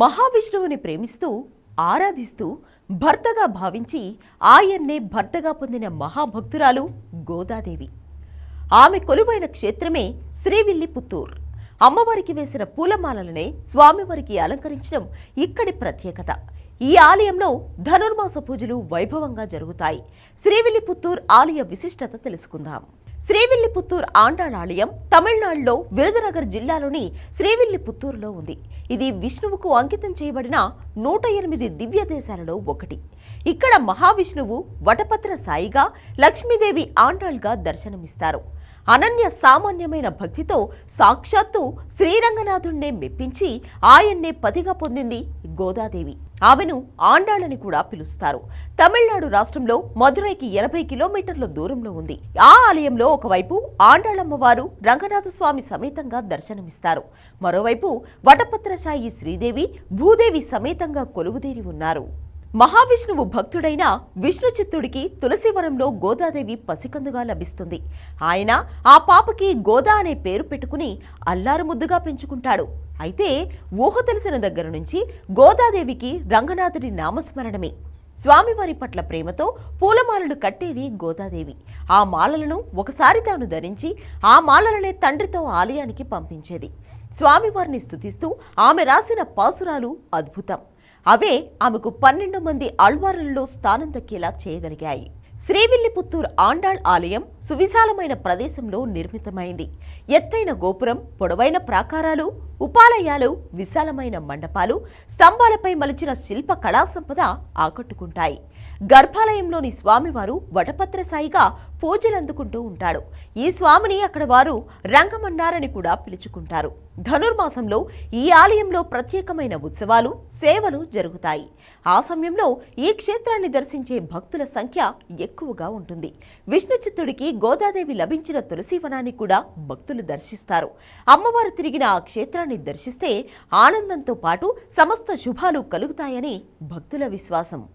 మహావిష్ణువుని ప్రేమిస్తూ ఆరాధిస్తూ భర్తగా భావించి ఆయన్నే భర్తగా పొందిన మహాభక్తురాలు గోదాదేవి. ఆమె కొలువైన క్షేత్రమే శ్రీవిల్లిపుత్తూర్. అమ్మవారికి వేసిన పూలమాలలనే స్వామివారికి అలంకరించడం ఇక్కడి ప్రత్యేకత. ఈ ఆలయంలో ధనుర్మాస పూజలు వైభవంగా జరుగుతాయి. శ్రీవిల్లిపుత్తూర్ ఆలయ విశిష్టత తెలుసుకుందాం. శ్రీవిల్లిపుత్తూర్ ఆండాళ్ ఆలయం తమిళనాడులో విరుదనగర్ జిల్లాలోని శ్రీవిల్లిపుత్తూరులో ఉంది. ఇది విష్ణువుకు అంకితం చేయబడిన నూట ఎనిమిది దివ్య దేశాలలో ఒకటి. ఇక్కడ మహావిష్ణువు వటపత్ర సాయిగా లక్ష్మీదేవి ఆండాళ్గా దర్శనమిస్తారు. అనన్య సామాన్యమైన భక్తితో సాక్షాత్తు శ్రీరంగనాథుణ్ణే మెప్పించి ఆయన్నే పతిగా పొందింది గోదాదేవి. ఆమెను ఆండాళ్ళని కూడా పిలుస్తారు. తమిళనాడు రాష్ట్రంలో మధురైకి ఎనభై కిలోమీటర్ల దూరంలో ఉంది. ఆ ఆలయంలో ఒకవైపు ఆండాళమ్మవారు రంగనాథస్వామి సమేతంగా దర్శనమిస్తారు. మరోవైపు వటపత్రశాయి శ్రీదేవి భూదేవి సమేతంగా కొలువుదేరి ఉన్నారు. మహావిష్ణువు భక్తుడైన విష్ణు చిత్తుడికి తులసివరంలో గోదాదేవి పసికందుగా లభిస్తుంది. ఆయన ఆ పాపకి గోదా అనే పేరు పెట్టుకుని అల్లారు ముద్దుగా పెంచుకుంటాడు. అయితే ఊహ తెలిసిన దగ్గర నుంచి గోదాదేవికి రంగనాథుడి నామస్మరణమే. స్వామివారి పట్ల ప్రేమతో పూలమాలలు కట్టేది గోదాదేవి. ఆ మాలలను ఒకసారి తాను ధరించి ఆ మాలలనే తండ్రితో ఆలయానికి పంపించేది. స్వామివారిని స్థుతిస్తూ ఆమె రాసిన పాసురాలు అద్భుతం. అవే ఆమెకు పన్నెండు మంది అల్వారుల్లో స్థానం దక్కేలా చేయగలిగాయి. శ్రీవిల్లిపుత్తూర్ ఆండాళ్ ఆలయం సువిశాలమైన ప్రదేశంలో నిర్మితమైంది. ఎత్తైన గోపురం పొడవైన ప్రాకారాలు ఉపాలయాలు విశాలమైన మండపాలు స్తంభాలపై మలిచిన శిల్ప కళా సంపద ఆకట్టుకుంటాయి. గర్భాలయంలోని స్వామివారు వటపత్రసాయిగా పూజలు అందుకుంటూ ఉంటాడు. ఈ స్వామిని అక్కడ వారు రంగమన్నారని కూడా పిలుచుకుంటారు. ధనుర్మాసంలో ఈ ఆలయంలో ప్రత్యేకమైన ఉత్సవాలు సేవలు జరుగుతాయి. ఆ సమయంలో ఈ క్షేత్రాన్ని దర్శించే భక్తుల సంఖ్య ఎక్కువగా ఉంటుంది. విష్ణు చిత్తుడికి గోదాదేవి లభించిన తులసీవనాన్ని కూడా భక్తులు దర్శిస్తారు. అమ్మవారు తిరిగిన ఆ క్షేత్రాన్ని దర్శిస్తే ఆనందంతో పాటు సమస్త శుభాలు కలుగుతాయని భక్తుల విశ్వాసం.